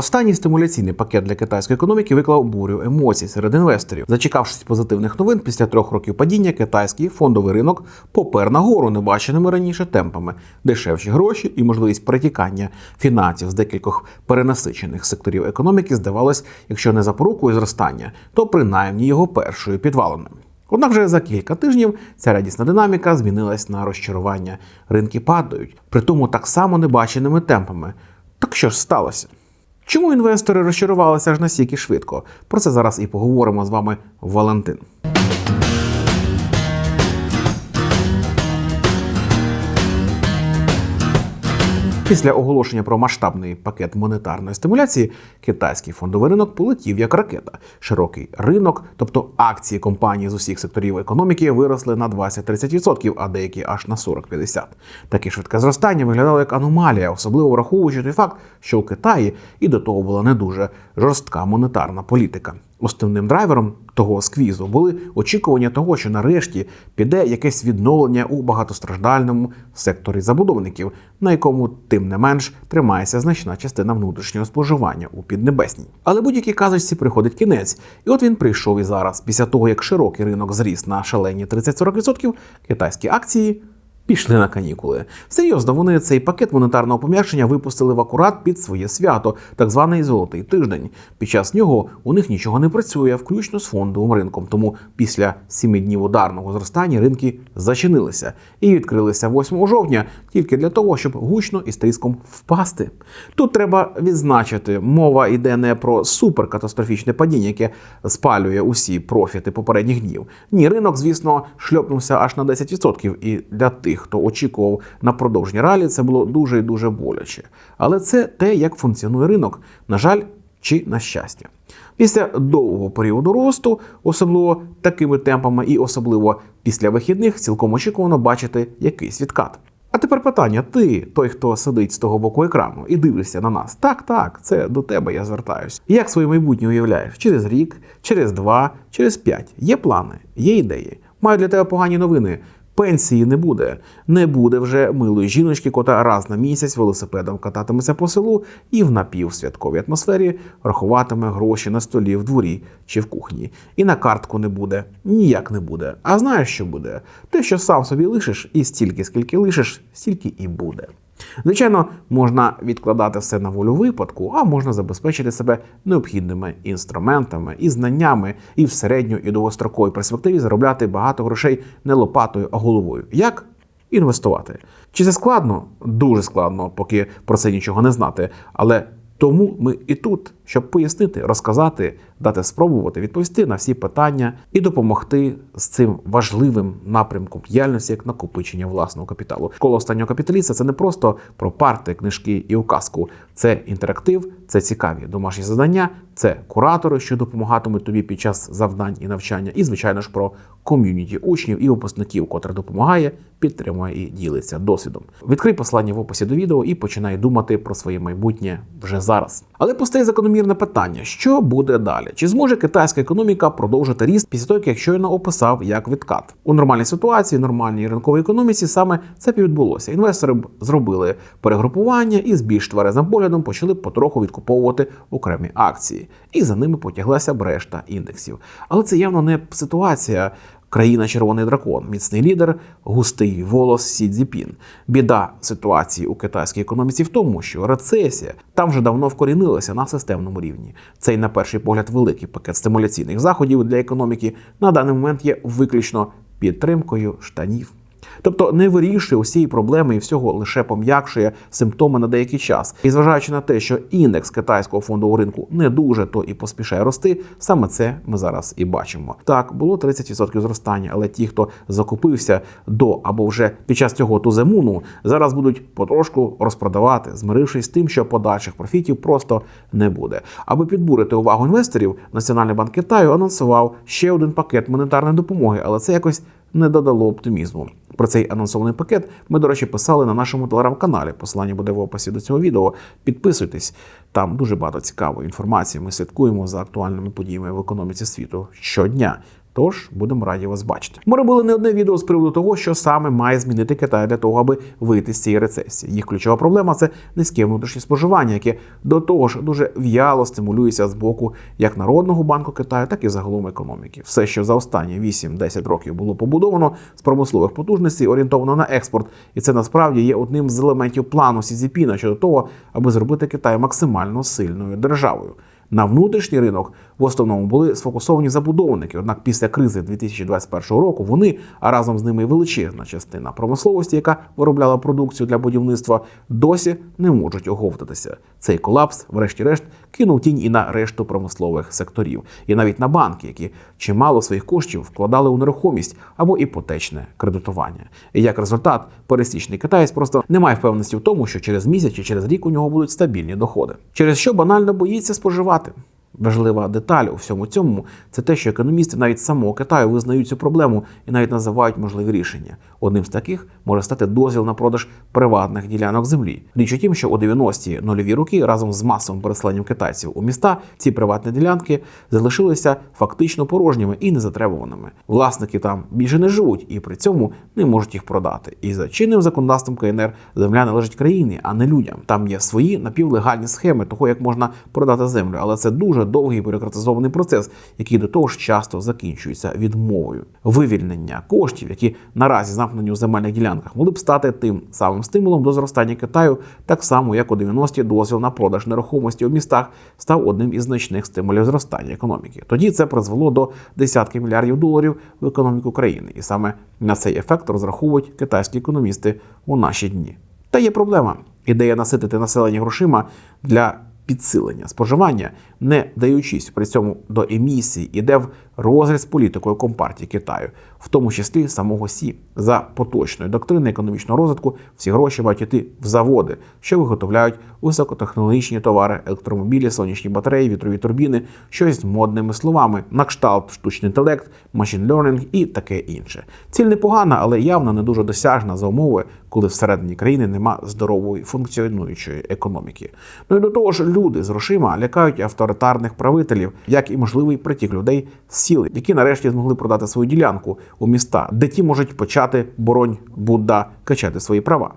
Останній стимуляційний пакет для китайської економіки виклав бурю емоцій серед інвесторів. Зачекавшись позитивних новин, після трьох років падіння китайський фондовий ринок попер нагору небаченими раніше темпами, дешевші гроші і можливість перетікання фінансів з декількох перенасичених секторів економіки здавалось, якщо не запорукою зростання, то принаймні його першою підваленою. Однак вже за кілька тижнів ця радісна динаміка змінилась на розчарування. Ринки падають, притому так само небаченими темпами. Так що ж сталося? Чому інвестори розчарувалися аж настільки швидко? Про це зараз і поговоримо з вами Валентин. Після оголошення про масштабний пакет монетарної стимуляції китайський фондовий ринок полетів як ракета. Широкий ринок, тобто акції компаній з усіх секторів економіки, виросли на 20-30%, а деякі аж на 40-50%. Таке швидке зростання виглядало як аномалія, особливо враховуючи той факт, що у Китаї і до того була не дуже жорстка монетарна політика. Основним драйвером того сквізу були очікування того, що нарешті піде якесь відновлення у багатостраждальному секторі забудовників, на якому тим не менш тримається значна частина внутрішнього споживання у піднебесній. Але будь-якій казочці приходить кінець, і от він прийшов і зараз. Після того як широкий ринок зріс на шалені 30-40%, китайські акції. Пішли на канікули. Серйозно, вони цей пакет монетарного пом'якшення випустили в акурат під своє свято, так званий золотий тиждень. Під час нього у них нічого не працює, включно з фондовим ринком. Тому після сіми днів ударного зростання ринки зачинилися і відкрилися 8 жовтня тільки для того, щоб гучно і стріском впасти. Тут треба відзначити, мова йде не про суперкатастрофічне падіння, яке спалює усі профіти попередніх днів. Ні, ринок, звісно, шльопнувся аж на 10%. І для тих, хто очікував на продовження ралі, це було дуже і дуже боляче. Але це те, як функціонує ринок, на жаль, чи на щастя. Після довгого періоду росту, особливо такими темпами, і особливо після вихідних, цілком очікувано бачити якийсь відкат. А тепер питання: ти, той, хто сидить з того боку екрану і дивишся на нас. Так, так, це до тебе я звертаюсь. Як своє майбутнє уявляєш? Через рік, через два, через п'ять. Є плани, є ідеї. Маю для тебе погані новини. Пенсії не буде. Не буде вже милої жіночки, кота раз на місяць велосипедом кататиметься по селу і в напівсвятковій атмосфері рахуватиме гроші на столі в дворі чи в кухні. І на картку не буде. Ніяк не буде. А знаєш, що буде? Те, що сам собі лишиш, і стільки, скільки лишиш, стільки і буде. Звичайно, можна відкладати все на волю випадку, а можна забезпечити себе необхідними інструментами і знаннями, і в середню і довгостроковій перспективі заробляти багато грошей не лопатою, а головою. Як? Інвестувати. Чи це складно? Дуже складно, поки про це нічого не знати. Але тому ми і тут, щоб пояснити, розказати, дати спробувати, відповісти на всі питання і допомогти з цим важливим напрямком діяльності як накопичення власного капіталу. Школа останнього капіталіста це не просто про парти, книжки і указку. Це інтерактив, це цікаві домашні завдання, це куратори, що допомагатимуть тобі під час завдань і навчання, і звичайно ж про ком'юніті учнів і випускників, котре допомагає, підтримує і ділиться досвідом. Відкрий послання в описі до відео і починай думати про своє майбутнє вже зараз. Але постає закономірне питання: що буде далі? Чи зможе китайська економіка продовжити ріст після того, як щойно описав як відкат у нормальній ситуації, нормальній ринковій економіці, саме це відбулося. Інвестори б зробили перегрупування і з більш тверезим поглядом почали потроху відкуповувати окремі акції, і за ними потяглася б решта індексів. Але це явно не ситуація. Країна Червоний дракон, міцний лідер, густий волос Сі Цзіпін. Біда ситуації у китайській економіці в тому, що рецесія там вже давно вкорінилася на системному рівні. Цей, на перший погляд, великий пакет стимуляційних заходів для економіки на даний момент є виключно підтримкою штанів. Тобто не вирішує усієї проблеми і всього лише пом'якшує симптоми на деякий час. І зважаючи на те, що індекс китайського фондового ринку не дуже то і поспішає рости, саме це ми зараз і бачимо. Так було 30% зростання, але ті, хто закупився до або вже під час цього туземуну, зараз будуть потрошку розпродавати, змирившись з тим, що подальших профітів просто не буде. Аби підбурити увагу інвесторів, Національний банк Китаю анонсував ще один пакет монетарної допомоги, але це якось не додало оптимізму. Про цей анонсований пакет ми, до речі, писали на нашому телеграм-каналі. Посилання буде в описі до цього відео. Підписуйтесь, там дуже багато цікавої інформації. Ми слідкуємо за актуальними подіями в економіці світу щодня. Тож будемо раді вас бачити. Ми робили не одне відео з приводу того, що саме має змінити Китай для того, аби вийти з цієї рецесії. Їх ключова проблема це низьке внутрішнє споживання, яке до того ж дуже в'яло стимулюється з боку як Народного банку Китаю, так і загалом економіки. Все, що за останні 8-10 років було побудовано з промислових потужностей, орієнтовано на експорт, і це насправді є одним з елементів плану Сізіпіна щодо того, аби зробити Китай максимально сильною державою. На внутрішній ринок в основному були сфокусовані забудовники. Однак після кризи 2021 року вони, а разом з ними і величезна частина промисловості, яка виробляла продукцію для будівництва, досі не можуть оговтатися. Цей колапс, врешті-решт, кинув тінь і на решту промислових секторів, і навіть на банки, які чимало своїх коштів вкладали у нерухомість або іпотечне кредитування. І як результат, пересічний китаєць просто не має впевненості в тому, що через місяць чи через рік у нього будуть стабільні доходи, через що банально боїться споживати. Важлива деталь у всьому цьому це те, що економісти навіть самого Китаю визнають цю проблему і навіть називають можливі рішення. Одним з таких може стати дозвіл на продаж приватних ділянок землі. Річ у тім, що у 90-ті нульові роки разом з масовим переселенням китайців у міста ці приватні ділянки залишилися фактично порожніми і незатребуваними. Власники там більше не живуть і при цьому не можуть їх продати. І за чинним законодавством КНР земля належить країні, а не людям. Там є свої напівлегальні схеми того, як можна продати землю, але це дуже довгий бюрократизований процес, який до того ж часто закінчується відмовою. Вивільнення коштів, які наразі замкнені у земельних ділянках, могли б стати тим самим стимулом до зростання Китаю, так само як у 90-ті дозвіл на продаж нерухомості у містах став одним із значних стимулів зростання економіки. Тоді це призвело до десятки мільярдів доларів в економіку країни, і саме на цей ефект розраховують китайські економісти у наші дні. Та є проблема. Ідея наситити населення грошима для підсилення споживання, не даючись при цьому до емісії, іде в розріз з політикою компартії Китаю, в тому числі самого Сі. За поточною доктриною економічного розвитку всі гроші мають йти в заводи, що виготовляють високотехнологічні товари, електромобілі, сонячні батареї, вітрові турбіни, щось з модними словами, на кшталт, штучний інтелект, машин learning і таке інше. Ціль непогана, але явно не дуже досяжна за умови, коли всередині країни нема здорової функціонуючої економіки. Ну і до того ж, люди з грошима лякають авторитарних правителів, як і можливий притік людей з сіл, які нарешті змогли продати свою ділянку у міста, де ті можуть почати боронь Будда качати свої права.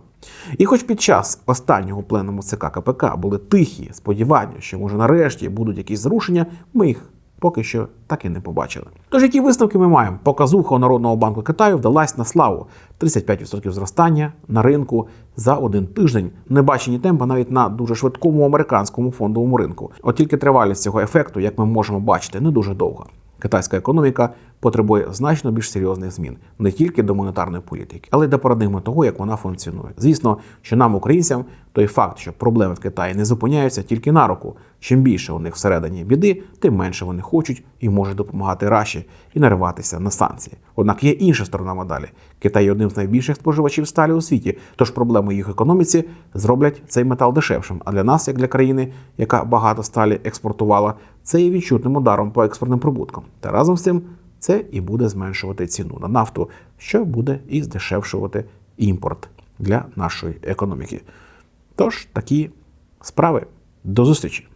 І хоч під час останнього пленуму ЦК КПК були тихі сподівання, що може нарешті будуть якісь зрушення, ми їх поки що так і не побачили. Тож які висновки ми маємо? Показуха Народного банку Китаю вдалась на славу 35% зростання на ринку за один тиждень. Небачені темпи навіть на дуже швидкому американському фондовому ринку. От тільки тривалість цього ефекту, як ми можемо бачити, не дуже довга. Китайська економіка потребує значно більш серйозних змін не тільки до монетарної політики, але й до парадигми того, як вона функціонує. Звісно, що нам, українцям, той факт, що проблеми в Китаї не зупиняються тільки на руку. Чим більше у них всередині біди, тим менше вони хочуть і можуть допомагати Раші і нариватися на санкції. Однак є інша сторона медалі. Китай є одним з найбільших споживачів сталі у світі, тож проблеми їх економіці зроблять цей метал дешевшим. А для нас, як для країни, яка багато сталі експортувала, це є відчутним ударом по експортним прибуткам. Та разом з цим це і буде зменшувати ціну на нафту, що буде і здешевшувати імпорт для нашої економіки. Тож такі справи. До зустрічі!